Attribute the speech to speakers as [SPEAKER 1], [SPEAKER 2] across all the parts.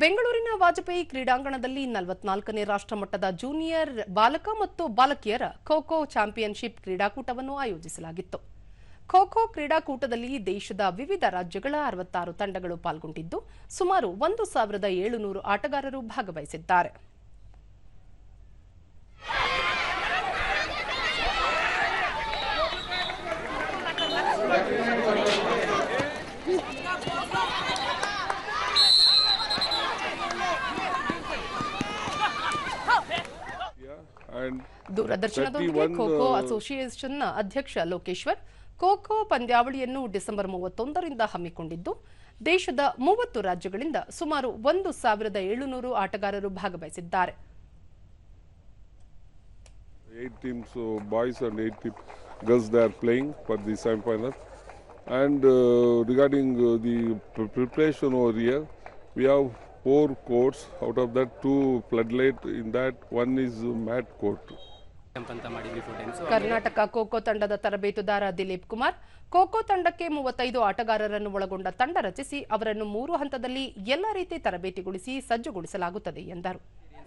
[SPEAKER 1] ಬೆಂಗಳೂರಿನ ವಾಜಪೇಯಿ ಕ್ರೀಡಾಂಗಣದಲ್ಲಿ ನಲವತ್ನಾಲ್ಕನೇ ರಾಷ್ಟ್ರಮಟ್ಟದ ಜೂನಿಯರ್ ಬಾಲಕ ಮತ್ತು ಬಾಲಕಿಯರ ಖೋಖೋ ಚಾಂಪಿಯನ್ಶಿಪ್ ಕ್ರೀಡಾಕೂಟವನ್ನು ಆಯೋಜಿಸಲಾಗಿತ್ತು. ಖೋ ಕ್ರೀಡಾಕೂಟದಲ್ಲಿ ದೇಶದ ವಿವಿಧ ರಾಜ್ಯಗಳ ಅರವತ್ತಾರು ತಂಡಗಳು ಪಾಲ್ಗೊಂಡಿದ್ದು, ಸುಮಾರು ಒಂದು ಸಾವಿರದ ಏಳುನೂರು ಆಟಗಾರರು ಭಾಗವಹಿಸಿದ್ದಾರೆ
[SPEAKER 2] Yeah, and
[SPEAKER 1] ದೂರದರ್ಶನದೊಂದಿಗೆ ಖೋಖೋ
[SPEAKER 2] uh,
[SPEAKER 1] ಅಸೋಸಿಯೇಷನ್ನ ಅಧ್ಯಕ್ಷ ಲೋಕೇಶ್ವರ್ ಖೋಖೋ ಪಂದ್ಯಾವಳಿಯನ್ನು ಡಿಸೆಂಬರ್ ಮೂವತ್ತೊಂದರಿಂದ ಹಮ್ಮಿಕೊಂಡಿದ್ದು ದೇಶದ ಮೂವತ್ತು ರಾಜ್ಯಗಳಿಂದ ಸುಮಾರು ಒಂದು ಸಾವಿರದ ಏಳುನೂರು ಆಟಗಾರರು ಭಾಗವಹಿಸಿದ್ದಾರೆ.
[SPEAKER 2] Uh, girls they are playing for the semi final and uh, regarding uh, the pre preparation over here we have four courts. Out of that, two floodlight. In that, one is mat court.
[SPEAKER 1] Karnataka kho kho ತಂಡದ ತರಬೇತುದಾರ ದಿಲೀಪ್ ಕುಮಾರ್ ಖೋಖೋ ತಂಡಕ್ಕೆ ಮೂವತ್ತೈದು ಆಟಗಾರರನ್ನು ಒಳಗೊಂಡ ತಂಡ ರಚಿಸಿ ಅವರನ್ನು ಮೂರು ಹಂತದಲ್ಲಿ ಎಲ್ಲ ರೀತಿ ತರಬೇತಿಗೊಳಿಸಿ ಸಜ್ಜುಗೊಳಿಸಲಾಗುತ್ತದೆ ಎಂದರು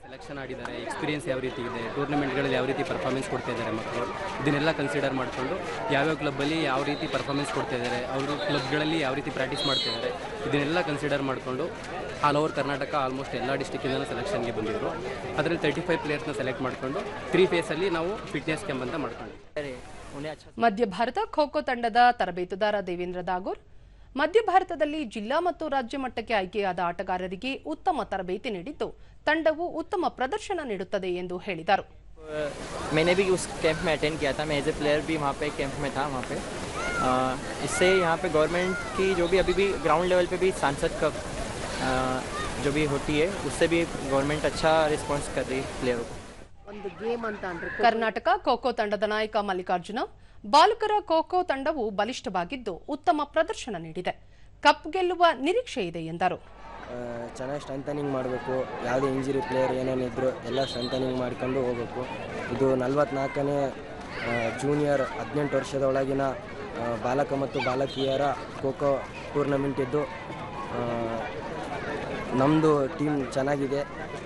[SPEAKER 3] ಸೆಲೆಕ್ಷನ್ ಆಡಿದ್ದಾರೆ ಎಕ್ಸ್ಪೀರಿಯನ್ಸ್ ಯಾವ ರೀತಿ ಇದೆ ಟೂರ್ನಮೆಂಟ್ಗಳಲ್ಲಿ ಯಾವ ರೀತಿ ಪರ್ಫಾರ್ಮೆನ್ಸ್ ಕೊಡ್ತಾ ಇದ್ದಾರೆ ಮಕ್ಕಳು ಇದನ್ನೆಲ್ಲ ಕನ್ಸಿಡರ್ ಮಾಡಿಕೊಂಡು ಯಾವ್ಯಾವ ಕ್ಲಬ್ಬಲ್ಲಿ ಯಾವ ರೀತಿ ಪರ್ಫಾರ್ಮೆನ್ಸ್ ಕೊಡ್ತಾ ಇದ್ದಾರೆ ಅವರು ಕ್ಲಬ್ಗಳಲ್ಲಿ ಯಾವ ರೀತಿ ಪ್ರಾಕ್ಟೀಸ್ ಮಾಡ್ತಾ ಇದ್ದಾರೆ ಇದನ್ನೆಲ್ಲ ಕನ್ಸಿಡರ್ ಮಾಡಿಕೊಂಡು ಆಲ್ ಓವರ್ ಕರ್ನಾಟಕ ಆಲ್ಮೋಸ್ಟ್ ಎಲ್ಲ ಡಿಸ್ಟಿಕ್ಕಿಂದ ಸೆಲೆಕ್ಷನ್ಗೆ ಬಂದಿದ್ರು ಅದರಲ್ಲಿ ತರ್ಟಿ ಫೈವ್ ಪ್ಲೇಯರ್ಸ್ನ ಸೆಲೆಕ್ಟ್ ಮಾಡಿಕೊಂಡು ತ್ರೀ ಫೇಸಲ್ಲಿ ನಾವು ಫಿಟ್ನೆಸ್ ಕ್ಯಾಂಪ್ ಅಂತ ಮಾಡ್ಕೊಂಡ್ವಿ
[SPEAKER 1] ಮಧ್ಯ ಭಾರತ ಖೋಖೋ ತಂಡದ ತರಬೇತುದಾರ ದೇವೇಂದ್ರ ದಾಗೂರ್ ಮಧ್ಯ ಭಾರತದಲ್ಲಿ ಜಿಲ್ಲಾ ಮತ್ತು ರಾಜ್ಯ ಮಟ್ಟಕ್ಕೆ ಆಯ್ಕೆಯಾದ ಆಟಗಾರರಿಗೆ ಉತ್ತಮ ತರಬೇತಿ ನೀಡಿದ್ದು ತಂಡವು ಉತ್ತಮ ಪ್ರದರ್ಶನ ನೀಡುತ್ತದೆ ಎಂದು ಹೇಳಿದರು
[SPEAKER 4] मैंने भी उस कैंप में अटेंड किया था मैं एज ए प्लेयर भी वहाँ पे कैंप में था वहाँ पे अ, इससे यहाँ पे गवर्नमेंट की जो भी अभी भी ग्राउंड लेवल पे भी सांसद कप अ, जो भी होती है उससे भी गवर्नमेंट अच्छा रिस्पॉन्स कर रही है प्लेयरों को
[SPEAKER 1] ಕರ್ನಾಟಕ ಖೋಖೋ ತಂಡದ ನಾಯಕ ಮಲ್ಲಿಕಾರ್ಜುನ ಬಾಲಕರ ಖೋಖೋ ತಂಡವು ಬಲಿಷ್ಠವಾಗಿದ್ದು ಉತ್ತಮ ಪ್ರದರ್ಶನ ನೀಡಿದೆ ಕಪ್ ಗೆಲ್ಲುವ ನಿರೀಕ್ಷೆ ಇದೆ ಎಂದರು
[SPEAKER 5] ಚೆನ್ನಾಗಿ ಸ್ಟ್ರೆಂಥನಿಂಗ್ ಮಾಡಬೇಕು ಯಾವುದೇ ಇಂಜುರಿ ಪ್ಲೇಯರ್ ಏನೇನಿದ್ರು ಎಲ್ಲ ಸ್ಟ್ರೆಂಥನಿಂಗ್ ಮಾಡ್ಕೊಂಡು ಹೋಗಬೇಕು ಇದು ನಲವತ್ನಾಲ್ಕನೇ ಜೂನಿಯರ್ ಹದಿನೆಂಟು ವರ್ಷದ ಒಳಗಿನ ಆ, ಬಾಲಕ ಮತ್ತು ಬಾಲಕಿಯರ ಖೋಖೋ ಟೂರ್ನಮೆಂಟ್ ಇದ್ದು ನಮ್ಮದು ಟೀಮ್ ಚೆನ್ನಾಗಿದೆ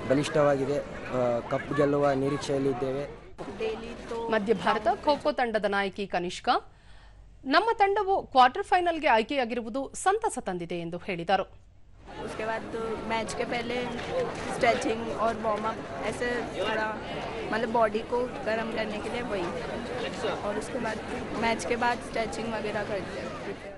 [SPEAKER 5] ಬಲಿಷ್ಠವಾಗಿದೆ ಆ, ಕಪ್ ಗೆಲ್ಲುವ ನಿರೀಕ್ಷೆಯಲ್ಲಿದ್ದೇವೆ
[SPEAKER 1] ಮಧ್ಯ ಭಾರತ ಖೋಖೋ ತಂಡದ ನಾಯಕಿ ಕನಿಷ್ಕಾ ನಮ್ಮ ತಂಡವು ಕ್ವಾರ್ಟರ್ ಫೈನಲ್ಗೆ ಆಯ್ಕೆಯಾಗಿರುವುದು ಸಂತಸ ತಂದಿದೆ ಎಂದು ಹೇಳಿದರು
[SPEAKER 6] उसके बाद तो मैच के पहले स्ट्रेचिंग और वार्म अप ऐसे थोड़ा मतलब बॉडी को गर्म करने के लिए वही और उसके बाद मैच के बाद स्ट्रेचिंग वगैरह करते हैं